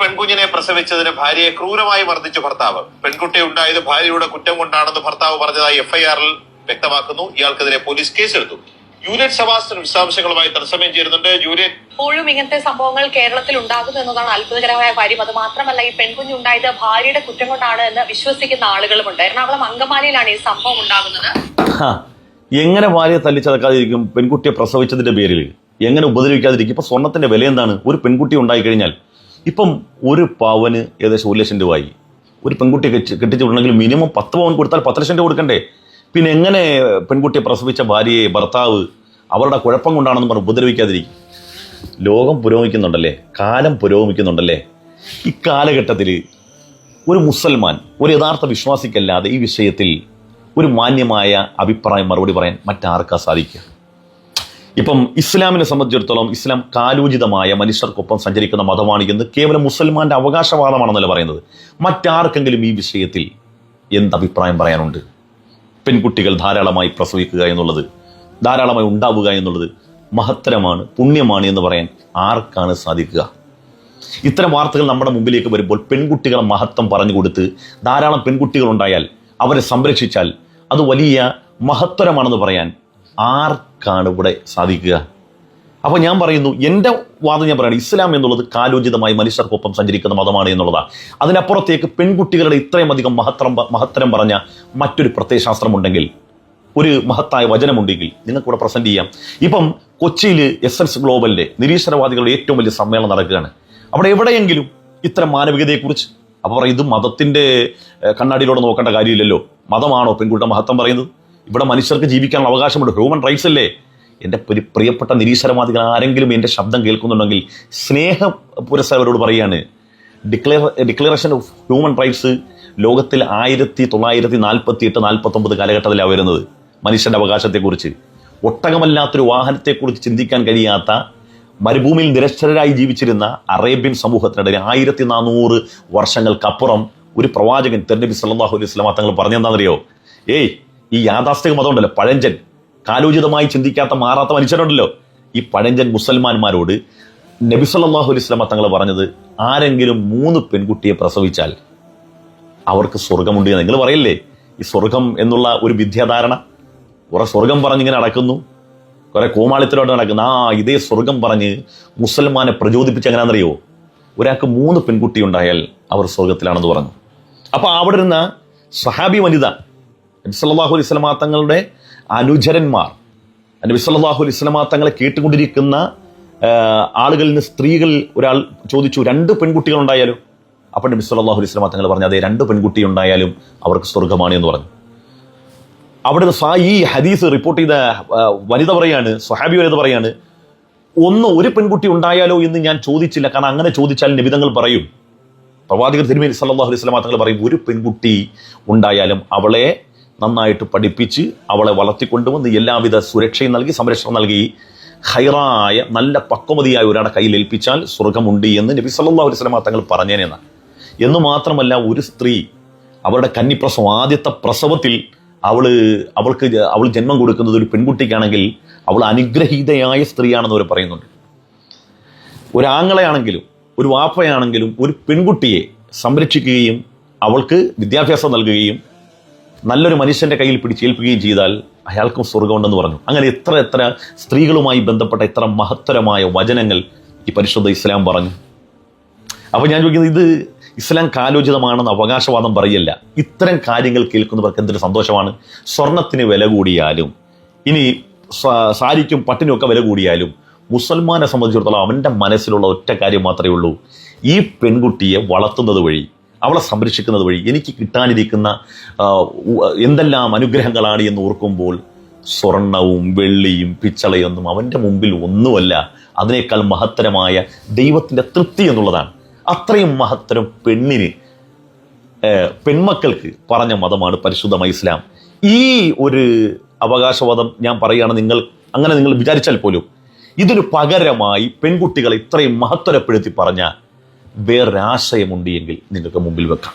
പെൺകുഞ്ഞിനെ പ്രസവിച്ചതിന് ഭാര്യയെ ക്രൂരമായി മർദ്ദിച്ചു ഭർത്താവ്. പെൺകുട്ടി ഉണ്ടായത് ഭാര്യയുടെ കുറ്റം കൊണ്ടാണെന്ന് ഭർത്താവ് പറഞ്ഞതായി എഫ്ഐആറിൽ വ്യക്തമാക്കുന്നു. ഇയാൾക്കെതിരെ പോലീസ് കേസെടുത്തു. യൂണിറ്റ് സഭാസ്റ്റർ വിശദാംശങ്ങളുമായി തത്സമയം ചേരുന്നുണ്ട്. യൂണിറ്റ് ഇപ്പോഴും ഇങ്ങനത്തെ സംഭവങ്ങൾ കേരളത്തിൽ ഉണ്ടാകുന്നു എന്നതാണ് അത്ഭുതകരമായ കാര്യം. അത് മാത്രമല്ല ഈ പെൺകുഞ്ഞുണ്ടായത് ഭാര്യയുടെ കുറ്റം കൊണ്ടാണ് എന്ന് വിശ്വസിക്കുന്ന ആളുകളും ആളുകളുമുണ്ട്. എറണാകുളം അങ്കമാലിയിലാണ് ഈ സംഭവം ഉണ്ടാകുന്നത്. എങ്ങനെ ഭാര്യയെ തല്ലിച്ചതക്കാതിരിക്കും പെൺകുട്ടിയെ പ്രസവിച്ചതിന്റെ പേരിൽ? എങ്ങനെ ഉപദ്രവിക്കാതിരിക്കും? ഇപ്പൊ സ്വർണത്തിന്റെ വില എന്താണ്? ഒരു പെൺകുട്ടി ഉണ്ടായി കഴിഞ്ഞാൽ ഇപ്പം ഒരു പവന് ഏകദേശം ഒരു ലക്ഷം രൂപയായി. ഒരു പെൺകുട്ടിയെ കെട്ടി- മിനിമം പത്ത് പവൻ കൊടുത്താൽ പത്ത് ലക്ഷം രൂപ കൊടുക്കണ്ടേ? പിന്നെ എങ്ങനെ പെൺകുട്ടിയെ പ്രസവിച്ച ഭാര്യയെ ഭർത്താവ് അവരുടെ കുഴപ്പം കൊണ്ടാണെന്ന് പറഞ്ഞ് ഉപദ്രവിക്കാതിരിക്കും? ലോകം പുരോഗമിക്കുന്നുണ്ടല്ലേ? കാലം പുരോഗമിക്കുന്നുണ്ടല്ലേ? ഈ കാലഘട്ടത്തിൽ ഒരു മുസൽമാൻ ഒരു യഥാർത്ഥ വിശ്വാസിക്കല്ലാതെ ഈ വിഷയത്തിൽ ഒരു മാന്യമായ അഭിപ്രായം മറുപടി പറയാൻ മറ്റാർക്കാ സാധിക്കുക? ഇപ്പം ഇസ്ലാമിനെ സംബന്ധിച്ചിടത്തോളം ഇസ്ലാം കാലോചിതമായ മനുഷ്യർക്കൊപ്പം സഞ്ചരിക്കുന്ന മതമാണ് എന്ന് കേവലം മുസൽമാന്റെ അവകാശവാദമാണെന്നല്ല പറയുന്നത്. മറ്റാർക്കെങ്കിലും ഈ വിഷയത്തിൽ എന്ത് അഭിപ്രായം പറയാനുണ്ട്? പെൺകുട്ടികൾ ധാരാളമായി പ്രസവിക്കുക എന്നുള്ളത് ധാരാളമായി ഉണ്ടാവുക എന്നുള്ളത് മഹത്തരമാണ് പുണ്യമാണ് എന്ന് പറയാൻ ആർക്കാണ് സാധിക്കുക? ഇത്തരം വാർത്തകൾ നമ്മുടെ മുമ്പിലേക്ക് വരുമ്പോൾ പെൺകുട്ടികളെ മഹത്വം പറഞ്ഞു കൊടുത്ത് ധാരാളം പെൺകുട്ടികൾ ഉണ്ടായാൽ അവരെ സംരക്ഷിച്ചാൽ അത് വലിയ മഹത്തരമാണെന്ന് പറയാൻ ആർക്കാണ് ഇവിടെ സാധിക്കുക? അപ്പോൾ ഞാൻ പറയുന്നു എന്റെ വാദം ഞാൻ പറയുന്നത് ഇസ്ലാം എന്നുള്ളത് കാലോചിതമായി മനുഷ്യർക്കൊപ്പം സഞ്ചരിക്കുന്ന മതമാണ് എന്നുള്ളതാണ്. അതിനപ്പുറത്തേക്ക് പെൺകുട്ടികളുടെ ഇത്രയും അധികം മഹത്തരം മഹത്തരം പറഞ്ഞ മറ്റൊരു പ്രത്യയശാസ്ത്രമുണ്ടെങ്കിൽ ഒരു മഹത്തായ വചനമുണ്ടെങ്കിൽ നിങ്ങൾക്ക് ഇവിടെ പ്രസന്റ് ചെയ്യാം. ഇപ്പം കൊച്ചിയിൽ എസ് എസ് ഗ്ലോബലിന്റെ നിരീശ്വരവാദികളുടെ ഏറ്റവും വലിയ സമ്മേളനം നടക്കുകയാണ്. അവിടെ എവിടെയെങ്കിലും ഇത്തരം മാനവികതയെക്കുറിച്ച്? അപ്പോൾ ഇത് മതത്തിന്റെ ഏഹ്, കണ്ണാടിയിലൂടെ നോക്കേണ്ട കാര്യമില്ലല്ലോ. മതമാണോ പെൺകുട്ടിയുടെ മഹത്വം പറയുന്നത്? ഇവിടെ മനുഷ്യർക്ക് ജീവിക്കാനുള്ള അവകാശമുണ്ട്. ഹ്യൂമൻ റൈറ്റ്സ് അല്ലേ? എന്റെ പ്രിയപ്പെട്ട നിരീശ്വരവാദികൾ ആരെങ്കിലും എന്റെ ശബ്ദം കേൾക്കുന്നുണ്ടെങ്കിൽ സ്നേഹ പുരസ്സരവരോട് പറയാണ്. Declare declaration of human rights ലോകത്തിൽ ആയിരത്തി തൊള്ളായിരത്തി നാൽപ്പത്തി എട്ട് നാൽപ്പത്തി ഒമ്പത് കാലഘട്ടത്തിലാണ് വരുന്നത് മനുഷ്യന്റെ അവകാശത്തെക്കുറിച്ച്. ഒട്ടകമല്ലാത്തൊരു വാഹനത്തെക്കുറിച്ച് ചിന്തിക്കാൻ കഴിയാത്ത മരുഭൂമിയിൽ നിരക്ഷരരായി ജീവിച്ചിരുന്ന അറേബ്യൻ സമൂഹത്തിനിടയിൽ ആയിരത്തി നാനൂറ് വർഷങ്ങൾക്കപ്പുറം ഒരു പ്രവാചകൻ തെരഞ്ഞെടുപ്പ് സല്ലാഹു അലൈഹി സ്വലാം തങ്ങൾ പറഞ്ഞെന്താണെന്നറിയോ? ഏയ് ഈ യാഥാസ്ഥിക മതം ഉണ്ടല്ലോ പഴഞ്ചൻ. കാലോചിതമായി ചിന്തിക്കാത്ത മാറാത്ത മനുഷ്യരുണ്ടല്ലോ. ഈ പഴഞ്ചൻ മുസൽമാന്മാരോട് നബി സല്ലല്ലാഹു അലൈഹി സ്വലാം തങ്ങൾ പറഞ്ഞത് ആരെങ്കിലും മൂന്ന് പെൺകുട്ടിയെ പ്രസവിച്ചാൽ അവർക്ക് സ്വർഗമുണ്ട് നിങ്ങൾ പറയില്ലേ? ഈ സ്വർഗം എന്നുള്ള ഒരു വിദ്യാധാരണ കുറെ സ്വർഗം പറഞ്ഞിങ്ങനെ നടക്കുന്നു. കുറെ കോമാളിത്തരോട് നടക്കുന്നു. ആ ഇതേ സ്വർഗം പറഞ്ഞ് മുസൽമാനെ പ്രചോദിപ്പിച്ച് എങ്ങനെയാണെന്നറിയോ ഒരാൾക്ക് മൂന്ന് പെൺകുട്ടി ഉണ്ടായാൽ അവർ സ്വർഗത്തിലാണെന്ന് പറഞ്ഞു. അപ്പോൾ അവിടെ ഇരുന്ന സഹാബി വനിത നബി സല്ലല്ലാഹു അലൈഹി സ്വലമാ തങ്ങളുടെ അനുചരന്മാർ. നബി സല്ലല്ലാഹു അലൈഹി സ്വലമാ തങ്ങളെ കേട്ടുകൊണ്ടിരിക്കുന്ന ആളുകളിൽ നിന്ന് സ്ത്രീകൾ ഒരാൾ ചോദിച്ചു രണ്ട് പെൺകുട്ടികൾ ഉണ്ടായാലും അപ്പോൾ നബി സല്ലാഹു അലൈഹി സ്വലമാ തങ്ങൾ പറഞ്ഞു അതെ രണ്ട് പെൺകുട്ടി ഉണ്ടായാലും അവർക്ക് സ്വർഗമാണ് എന്ന് പറഞ്ഞു. അവിടെ ഈ ഹദീസ് റിപ്പോർട്ട് ചെയ്ത വനിത പറയാണ് സ്വഹാബി വനിത പറയാണ് ഒന്ന് ഒരു പെൺകുട്ടി ഉണ്ടായാലോ എന്ന് ഞാൻ ചോദിച്ചില്ല. കാരണം അങ്ങനെ ചോദിച്ചാൽ നിബിതങ്ങൾ പറയും. പ്രവാചകർ തിരുമേനി സല്ലാഹു അലൈഹി വസല്ലം തങ്ങൾ പറയും ഒരു പെൺകുട്ടി ഉണ്ടായാലും അവളെ നന്നായിട്ട് പഠിപ്പിച്ച് അവളെ വളർത്തിക്കൊണ്ടുവന്ന് എല്ലാവിധ സുരക്ഷയും നൽകി സംരക്ഷണം നൽകി ഹൈറായ നല്ല പക്വമതിയായ ഒരാളെ കയ്യിൽ ഏൽപ്പിച്ചാൽ സ്വർഗമുണ്ട് എന്ന് നബി സല്ലല്ലാഹു അലൈഹി വസല്ലം തങ്ങൾ പറഞ്ഞേനെന്ന്. എന്ന് മാത്രമല്ല ഒരു സ്ത്രീ അവരുടെ കന്നിപ്രസവം ആദ്യത്തെ പ്രസവത്തിൽ അവൾ അവൾക്ക് അവൾ ജന്മം കൊടുക്കുന്നത് ഒരു പെൺകുട്ടിക്കാണെങ്കിൽ അവൾ അനുഗ്രഹീതയായ സ്ത്രീയാണെന്ന് അവർ പറയുന്നുണ്ട്. ഒരാങ്ങളെയാണെങ്കിലും ഒരു വാപ്പയാണെങ്കിലും ഒരു പെൺകുട്ടിയെ സംരക്ഷിക്കുകയും അവൾക്ക് വിദ്യാഭ്യാസം നൽകുകയും നല്ലൊരു മനുഷ്യന്റെ കയ്യിൽ പിടിച്ചേൽപ്പിക്കുകയും ചെയ്താൽ അയാൾക്കും സ്വർഗമുണ്ടെന്ന് പറഞ്ഞു. അങ്ങനെ എത്ര എത്ര സ്ത്രീകളുമായി ബന്ധപ്പെട്ട ഇത്ര മഹത്തരമായ വചനങ്ങൾ ഈ പരിശുദ്ധ ഇസ്ലാം പറഞ്ഞു. അപ്പോൾ ഞാൻ ചോദിക്കുന്നത് ഇത് ഇസ്ലാം കാലോചിതമാണെന്ന് അവകാശവാദം പറയല്ല. ഇത്തരം കാര്യങ്ങൾ കേൾക്കുന്നവർക്ക് എന്തൊരു സന്തോഷമാണ്? സ്വർണത്തിന് വില കൂടിയാലും ഇനി സാരിക്കും പട്ടിനും ഒക്കെ വില കൂടിയാലും മുസൽമാനെ സംബന്ധിച്ചിടത്തോളം അവന്റെ മനസ്സിലുള്ള ഒറ്റ കാര്യം മാത്രമേ ഉള്ളൂ. ഈ പെൺകുട്ടിയെ വളർത്തുന്നത് വഴി അവളെ സംരക്ഷിക്കുന്നത് വഴി എനിക്ക് കിട്ടാനിരിക്കുന്ന എന്തെല്ലാം അനുഗ്രഹങ്ങളാണ് എന്ന് ഓർക്കുമ്പോൾ സ്വർണവും വെള്ളിയും പിച്ചളയൊന്നും അവന്റെ മുമ്പിൽ ഒന്നുമല്ല. അതിനേക്കാൾ മഹത്തരമായ ദൈവത്തിന്റെ തൃപ്തി എന്നുള്ളതാണ്. അത്രയും മഹത്തരം പെണ്ണിന് പെൺമക്കൾക്ക് പറഞ്ഞ മതമാണ് പരിശുദ്ധമായ ഇസ്ലാം. ഈ ഒരു അവകാശവാദം ഞാൻ പറയുകയാണ് നിങ്ങൾ അങ്ങനെ നിങ്ങൾ വിചാരിച്ചാൽ പോലും ഇതിനു പകരമായി പെൺകുട്ടികളെ ഇത്രയും മഹത്തരപ്പെടുത്തി പറഞ്ഞ വേറൊരാശയമുണ്ട് എങ്കിൽ നിങ്ങൾക്ക് മുമ്പിൽ വെക്കാം.